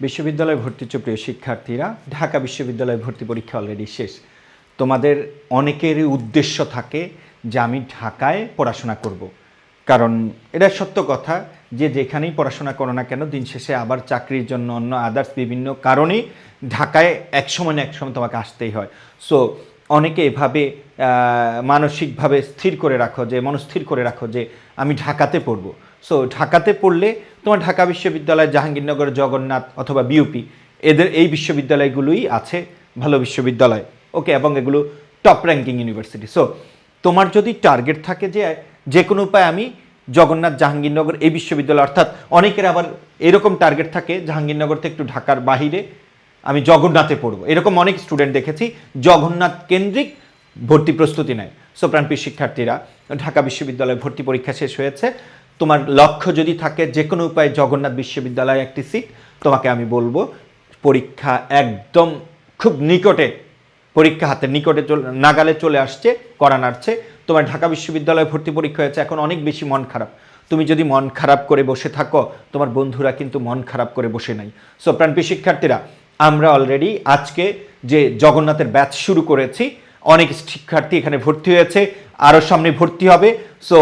বিশ্ববিদ্যালয়ে ভর্তিচ্ছ প্রিয় শিক্ষার্থীরা। ঢাকা বিশ্ববিদ্যালয়ে ভর্তি পরীক্ষা অলরেডি শেষ। তোমাদের অনেকেরই উদ্দেশ্য থাকে যে আমি ঢাকায় পড়াশোনা করব। কারণ এটা সত্য কথা যে যেখানেই পড়াশোনা করো না কেন, দিন শেষে আবার চাকরির জন্য অন্য আদার্স বিভিন্ন কারণে ঢাকায় এক সময় না এক সময় তোমাকে আসতেই হয়। সো অনেকে এভাবে মানসিকভাবে স্থির করে রাখো যে, মনস্থির করে রাখো যে, আমি ঢাকাতে পড়ব। সো ঢাকাতে পড়লে তোমার ঢাকা বিশ্ববিদ্যালয়, জাহাঙ্গীরনগর, জগন্নাথ অথবা বিউপি এদের এই বিশ্ববিদ্যালয়গুলোই আছে ভালো বিশ্ববিদ্যালয়। ওকে এবং এগুলো টপ র্যাঙ্কিং ইউনিভার্সিটি সো তোমার যদি টার্গেট থাকে যে যে কোনো উপায় আমি জগন্নাথ, জাহাঙ্গীরনগর এই বিশ্ববিদ্যালয়, অর্থাৎ অনেকের আবার এরকম টার্গেট থাকে জাহাঙ্গীরনগর থেকে একটু ঢাকার বাহিরে, আমি জগন্নাথে পড়ব। এরকম অনেক স্টুডেন্ট দেখেছি, জগন্নাথ কেন্দ্রিক ভর্তি প্রস্তুতি নেয়। সো শিক্ষার্থীরা, ঢাকা বিশ্ববিদ্যালয়ে ভর্তি পরীক্ষা শেষ হয়েছে। তোমার লক্ষ্য যদি থাকে যে কোনো উপায়ে জগন্নাথ বিশ্ববিদ্যালয়ে একটি সিট তোমাকে আমি বলব, পরীক্ষা একদম খুব নিকটে, পরীক্ষা হাতের নিকটে নাগালে চলে আসছে, করা নাড়ছে। তোমার ঢাকা বিশ্ববিদ্যালয়ে ভর্তি পরীক্ষা হয়েছে, এখন অনেক বেশি মন খারাপ। তুমি যদি মন খারাপ করে বসে থাকো, তোমার বন্ধুরা কিন্তু মন খারাপ করে বসে নাই। সো প্রাণপ্রিয় শিক্ষার্থীরা, আমরা অলরেডি আজকে যে জগন্নাথের ব্যাচ শুরু করেছি, অনেক শিক্ষার্থী এখানে ভর্তি হয়েছে আরও সামনে ভর্তি হবে। সো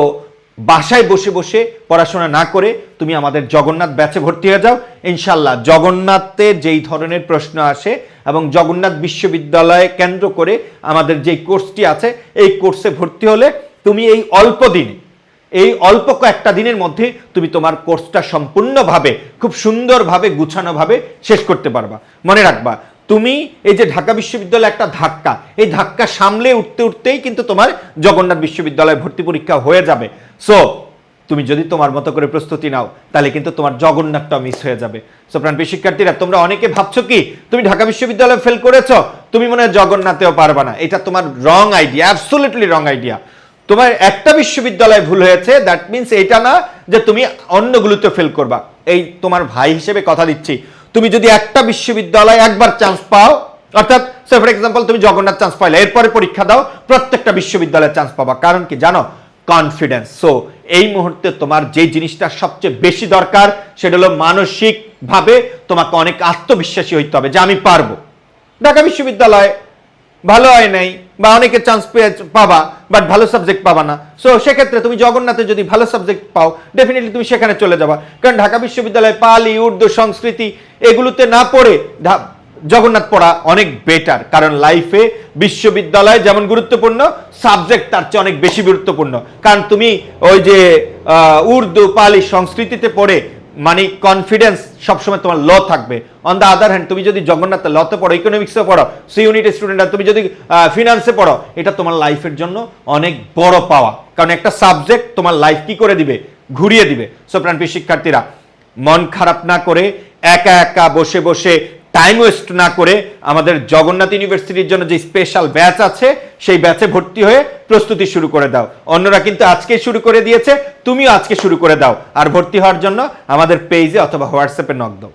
বাসায় বসে বসে পড়াশোনা না করে তুমি আমাদের জগন্নাথ ব্যাচে ভর্তি হয়ে যাও। ইনশাল্লাহ জগন্নাথে যেই ধরনের প্রশ্ন আসে এবং জগন্নাথ বিশ্ববিদ্যালয় কেন্দ্র করে আমাদের যে কোর্সটি আছে, এই কোর্সে ভর্তি হলে তুমি এই অল্প দিনে, এই অল্প কয়েকটা দিনের মধ্যে তুমি তোমার কোর্সটা সম্পূর্ণভাবে, খুব সুন্দরভাবে, গুছানোভাবে শেষ করতে পারবা। মনে রাখবা তুমি এই যে ঢাকা বিশ্ববিদ্যালয় একটা ধাক্কা, এই ধাক্কা সামলে উঠতে উঠতেই কিন্তু তোমার জগন্নাথ বিশ্ববিদ্যালয়ে ভর্তি পরীক্ষা হয়ে যাবে। সো তুমি যদি তোমার মতো করে প্রস্তুতি নাও, তাহলে কিন্তু তোমার জগন্নাথটা মিস হয়ে যাবে। সো প্রাণপ্রিয় শিক্ষার্থীরা, তোমরা অনেকে ভাবছ কি, তুমি ঢাকা বিশ্ববিদ্যালয়ে ফেল করেছ, তুমি মনে হয় জগন্নাথেও পারবা না। এটা তোমার wrong idea absolutely wrong idea তোমার একটা বিশ্ববিদ্যালয়ে ভুল হয়েছে দ্যাট মিনস এটা না যে তুমি অন্যগুলোতে ফেল করবা। এই তোমার ভাই হিসেবে কথা দিচ্ছি। তুমি যদি একটা বিশ্ববিদ্যালয়ে একবার চান্স পাও, অর্থাৎ সে ফর এক্সাম্পল তুমি জগন্নাথ চান্স পাইলে, এরপরে পরীক্ষা দাও, প্রত্যেকটা বিশ্ববিদ্যালয়ে চান্স পাবা। কারণ কি জানো? কনফিডেন্স সো এই মুহূর্তে তোমার যে জিনিসটা সবচেয়ে বেশি দরকার, সেটা হলো মানসিকভাবে তোমাকে অনেক আত্মবিশ্বাসী হইতে হবে যে আমি পারব। ঢাকা বিশ্ববিদ্যালয় ভালো হয় নাই, বা অনেকে চান্স পেয়ে পাবা বাট ভালো সাবজেক্ট পাবা না। সো সেক্ষেত্রে তুমি জগন্নাথে যদি ভালো সাবজেক্ট পাও ডেফিনেটলি তুমি সেখানে চলে যাবা। কারণ ঢাকা বিশ্ববিদ্যালয়ে পালি, উর্দু, সংস্কৃতি এগুলোতে না পড়ে জগন্নাথ পড়া অনেক বেটার কারণ লাইফে বিশ্ববিদ্যালয় যেমন গুরুত্বপূর্ণ সাবজেক্ট তার চেয়ে অনেক বেশি গুরুত্বপূর্ণ। কারণ তুমি ওই যে উর্দু, পালি সংস্কৃতিতে পড়ে মানে কনফিডেন্স সবসময় তোমার ল থাকবে। অন দ্য আদার হ্যান্ড তুমি যদি জগন্নাথ ল লতে পড়ো ইকোনমিক্সে পড়ো, সি ইউনিট স্টুডেন্ট তুমি যদি ফিনান্সে পড়ো, এটা তোমার লাইফের জন্য অনেক বড় পাওয়া। কারণ একটা সাবজেক্ট তোমার লাইফ কি করে দিবে? ঘুরিয়ে দিবে। সো শিক্ষার্থীরা, মন খারাপ না করে একা একা বসে বসে টাইম ওয়েস্ট না করে আমাদের জগন্নাথ ইউনিভার্সিটির জন্য যে স্পেশাল ব্যাচ আছে, সেই ব্যাচে ভর্তি হয়ে প্রস্তুতি শুরু করে দাও। অন্যরা কিন্তু আজকেই শুরু করে দিয়েছে, তুমিও আজকে শুরু করে দাও। আর ভর্তি হওয়ার জন্য আমাদের পেজে অথবা হোয়াটসঅ্যাপে নক দাও।